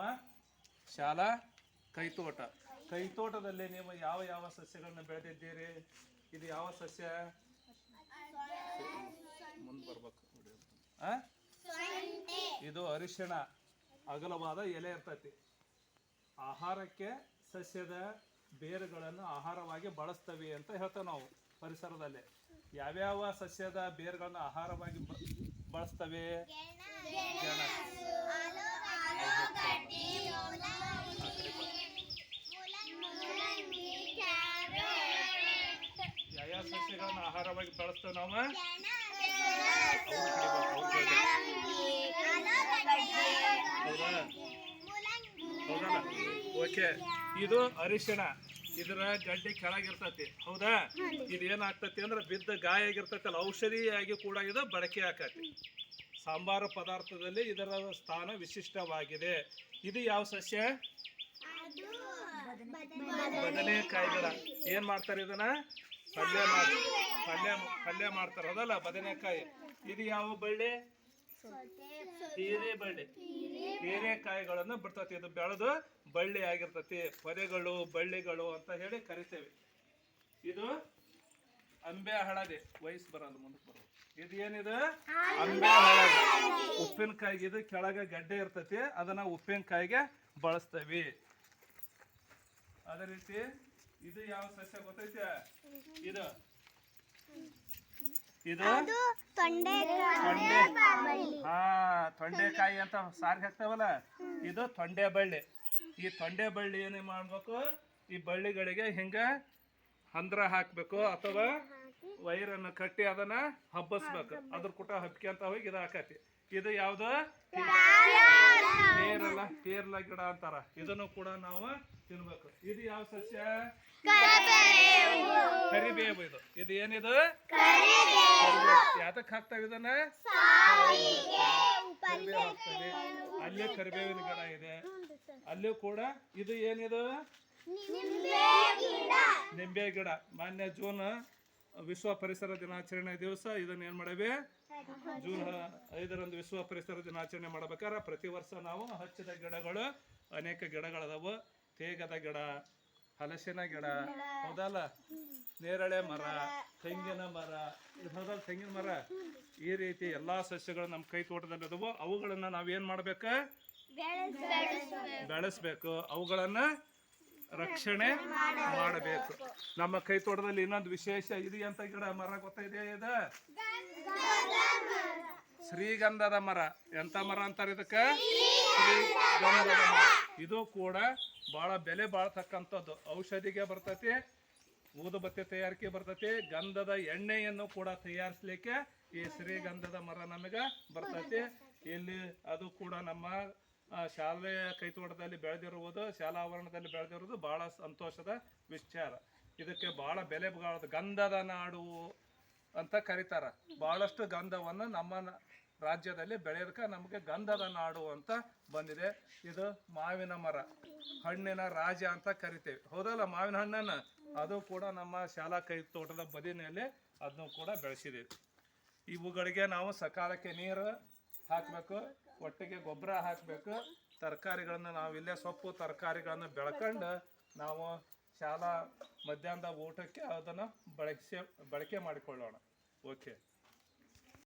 ನಮ್ಮ ಶಾಲಾ ಕೈತೋಟ. ಕೈತೋಟದಲ್ಲಿ ನೀವು ಯಾವ ಯಾವ ಸಸ್ಯಗಳನ್ನ ಬೆಳೆದಿದ್ದೀರಿ? ಇದು ಯಾವ ಸಸ್ಯ? ಮುಂದೆ ಬರ್ಬೇಕು? ಇದು ಅರಿಶಿಣ. ಅಗಲವಾದ ಎಲೆ ಇರ್ತೈತಿ. ಆಹಾರಕ್ಕೆ ಸಸ್ಯದ ಬೇರುಗಳನ್ನು ಆಹಾರವಾಗಿ ಬಳಸ್ತವೆ ಅಂತ ಹೇಳ್ತೇವೆ ನಾವು ಪರಿಸರದಲ್ಲಿ. ಯಾವ್ಯಾವ ಸಸ್ಯದ ಬೇರುಗಳನ್ನ ಆಹಾರವಾಗಿ ಬಳಸ್ತವೆ? ಆಹಾರವಾಗಿ ಬಳಸ್ತೇವೆ ನಾವು. ಹೌದಲ್ಲ ಓಕೆ. ಇದು ಅರಿಶಿಣ. ಇದರ ಗಡ್ಡೆ ಕೆಳಗಿರ್ತತಿ. ಹೌದಾ? ಇದು ಏನಾಗ್ತತಿ ಅಂದ್ರೆ ಬಿದ್ದ ಗಾಯ ಆಗಿರ್ತೈತಲ್ಲ ಔಷಧಿಯಾಗಿ ಕೂಡ ಇದು ಬಳಕೆ ಆಕತಿ ಸಾಂಬಾರು ಪದಾರ್ಥದಲ್ಲಿ ಇದರ ಸ್ಥಾನ ವಿಶಿಷ್ಟವಾಗಿದೆ. ಇದು ಯಾವ ಸಸ್ಯ? ಬದನೆಕಾಯಿ ಗಿಡ ಏನ್ ಮಾಡ್ತಾರೆ ಇದನ್ನ? ಪಲ್ಯ ಮಾಡಿ, ಪಲ್ಯ ಪಲ್ಯ ಮಾಡ್ತಾರ. ಅದಲ್ಲ ಬದನೆಕಾಯಿ. ಇದು ಯಾವ ಬಳ್ಳಿ? ಹೀರೆ ಬಳ್ಳಿ. ಹೀರೆಕಾಯಿಗಳನ್ನು ಬಿಡ್ತತಿ. ಇದು ಬೆಳೆದು ಬಳ್ಳಿ ಆಗಿರ್ತತಿ. ಪೊರೆಗಳು ಬಳ್ಳಿಗಳು ಅಂತ ಹೇಳಿ ಕರಿತೇವೆ. ಇದು ಅಂಬೆ ಹಳದಿ. ವಯಸ್ಸು ಬರಲ್ಲ ಮುಂದಕ್ಕೆ ಬರೋದು. ಇದು ಏನಿದೆ? ಅಂಬೆ ಹಳದಿ. ಉಪ್ಪಿನಕಾಯಿಗೆ ಇದು ಕೆಳಗೆ ಗಡ್ಡೆ ಇರ್ತತಿ. ಅದನ್ನ ಉಪ್ಪಿನಕಾಯಿಗೆ ಬಳಸ್ತೇವೆ. ಅದೇ ರೀತಿ ಇದು ಯಾವ ಸಸ್ಯ ಗೊತ್ತೈತೆ? ಇದು? ಇದು? ಹಾ ತೊಂಡೆಕಾಯಿ ಅಂತ ಸಾರಿಗೆ ಹಾಕ್ತಾವಲ್ಲ? ಇದು ತೊಂಡೆ ಬಳ್ಳಿ ಈ ತೊಂಡೆ ಬಳ್ಳಿ ಏನೇ ಮಾಡ್ಬೇಕು? ಈ ಬಳ್ಳಿಗಳಿಗೆ ಹಿಂಗ ಹಂದ್ರ ಹಾಕ್ಬೇಕು ಅಥವಾ ವೈರನ್ನು ಕಟ್ಟಿ ಅದನ್ನ ಹಬ್ಬಸ್ಬೇಕು. ಅದ್ರ ಕೂಟ ಹಬ್ಕ್ಯಂತ ಹೋಗಿ ಇದು ಹಾಕತಿ. ಇದು ಯಾವ್ದು? ಪೇರಲ ಪೇರ್ಲ ಗಿಡ ಅಂತಾರ. ಇದನ್ನು ಕೂಡ ನಾವು ತಿನ್ಬೇಕು. ಇದು ಯಾವ ಸಸ್ಯ? ಕರಿಬೇವು ಇದು. ಇದು ಏನಿದು? ಯಾತಕ್ ಹಾಕ್ತಾವ ಇದನ್ನ? ಅಲ್ಲಿ ಕರಿಬೇವಿನ ಗಿಡ ಇದೆ. ಅಲ್ಲೂ ಕೂಡ ಇದು ಏನಿದು? ನಿಂಬೆ ಗಿಡ. ಮಾನ್ಯ ಜೂನ್ ವಿಶ್ವ ಪರಿಸರ ದಿನಾಚರಣೆ ದಿವಸ ಇದನ್ನ ಏನ್ ಮಾಡವೆ? ಜೂನ್ ಐದರಂದು ವಿಶ್ವ ಪರಿಸರ ದಿನಾಚರಣೆ ಮಾಡ್ಬೇಕಾದ್ರೆ ಪ್ರತಿ ವರ್ಷ ನಾವು ಹಚ್ಚಿದ ಗಿಡಗಳು ಅನೇಕ ಗಿಡಗಳದಾವು. ತೇಗದ ಗಿಡ ಹಲಸಿನ ಗಿಡ. ಹೌದಲ್ಲ? ನೇರಳೆ ಮರ ತೆಂಗಿನ ಮರ. ಇದು ಹೌದಲ್ಲ ತೆಂಗಿನ ಮರ ಈ ರೀತಿ ಎಲ್ಲಾ ಸಸ್ಯಗಳು ನಮ್ಮ ಕೈ ತೋಟದಲ್ಲಿ ಅದವು ಅವುಗಳನ್ನ ನಾವೇನ್ ಮಾಡ್ಬೇಕ? ಬೆಳೆಸ್ಬೇಕು. ಅವುಗಳನ್ನ ರಕ್ಷಣೆ ಮಾಡಬೇಕು. ನಮ್ಮ ಕೈ ತೋಟದಲ್ಲಿ ಇನ್ನೊಂದು ವಿಶೇಷ ಇದು ಎಂತ ಗಿಡ ಮರ ಗೊತ್ತಿದೆ ಇದು? ಶ್ರೀಗಂಧದ ಮರ. ಎಂತ ಮರ ಅಂತಾರೆ ಇದಕ್ಕ? ಶ್ರೀಗಂಧದ ಮರ. ಇದು ಕೂಡ ಬಹಳ ಬೆಲೆ ಬಾಳ್ತಕ್ಕಂಥದ್ದು. ಔಷಧಿಗೆ ಬರ್ತೈತಿ. ಊದುಬತ್ತಿ ತಯಾರಿಕೆ ಬರ್ತೈತಿ, ಗಂಧದ ಎಣ್ಣೆಯನ್ನು ಕೂಡ ತಯಾರಿಸ್ಲಿಕ್ಕೆ ಈ ಶ್ರೀಗಂಧದ ಮರ ನಮಗೆ ಬರ್ತೈತಿ. ಇಲ್ಲಿ ಅದು ಕೂಡ ನಮ್ಮ ಶಾಲೆ ಕೈತೋಟದಲ್ಲಿ ಬೆಳೆದಿರುವುದು, ಶಾಲಾ ಆವರಣದಲ್ಲಿ ಬೆಳೆದಿರುವುದು ಬಹಳ ಸಂತೋಷದ ವಿಚಾರ. ಇದಕ್ಕೆ ಬಹಳ ಬೆಲೆ ಗಂಧದ ನಾಡು ಅಂತ ಕರೀತಾರ. ಬಹಳಷ್ಟು ಗಂಧವನ್ನು ನಮ್ಮ ರಾಜ್ಯದಲ್ಲಿ ಬೆಳೆಯೋದಕ್ಕೆ ನಮಗೆ ಗಂಧದ ನಾಡು ಅಂತ ಬಂದಿದೆ. ಇದು ಮಾವಿನ ಮರ, ಹಣ್ಣಿನ ರಾಜ ಅಂತ ಕರಿತೇವೆ. ಹೌದಲ್ಲ ಮಾವಿನ ಹಣ್ಣನ್ನು? ಅದು ಕೂಡ ನಮ್ಮ ಶಾಲಾ ಕೈ ತೋಟದ ಬದಿನಲ್ಲಿ ಅದನ್ನು ಕೂಡ ಬೆಳೆಸಿದ್ದೀವಿ ಇವುಗಳಿಗೆ ನಾವು ಸಕಾಲಕ್ಕೆ ನೀರು ಹಾಕಬೇಕು, ಒಟ್ಟಿಗೆ ಗೊಬ್ಬರ ಹಾಕಬೇಕು. ತರಕಾರಿಗಳನ್ನು ನಾವು ಇಲ್ಲೇ ಸೊಪ್ಪು ತರಕಾರಿಗಳನ್ನು ಬೆಳ್ಕೊಂಡು ನಾವು ಶಾಲಾ ಮಧ್ಯಾಹ್ನದ ಊಟಕ್ಕೆ ಅದನ್ನು ಬಳಸಿ, ಬಳಕೆ ಮಾಡಿಕೊಳ್ಳೋಣ. ಓಕೆ